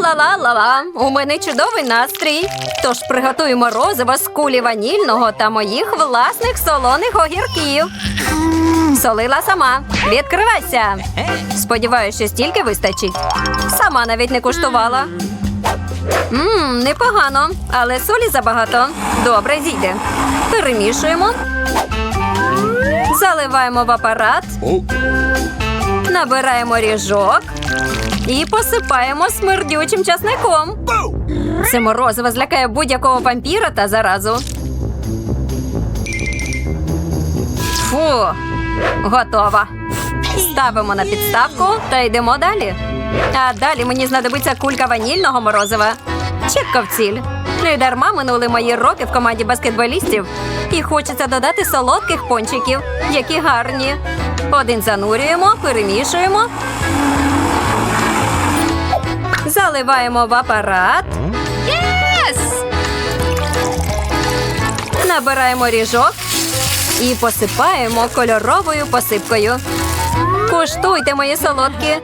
Ла-ла-ла-ла, у мене чудовий настрій. Тож приготуй морозиво з кулі ванільного та моїх власних солоних огірків. Солила сама. Відкривайся. Сподіваюся, що стільки вистачить. Сама навіть не куштувала. Ммм, непогано, але солі забагато. Добре, зійде. Перемішуємо. Заливаємо в апарат. Набираємо ріжок і посипаємо смердючим часником. Це морозиво злякає будь-якого вампіра та заразу. Фу, готова. Ставимо на підставку та йдемо далі. А далі мені знадобиться кулька ванільного морозива. Чітко в ціль. Не дарма минули мої роки в команді баскетболістів. І хочеться додати солодких пончиків, які гарні. Один занурюємо, перемішуємо. Заливаємо в апарат. Набираємо ріжок і посипаємо кольоровою посипкою. Куштуйте, мої солодкі.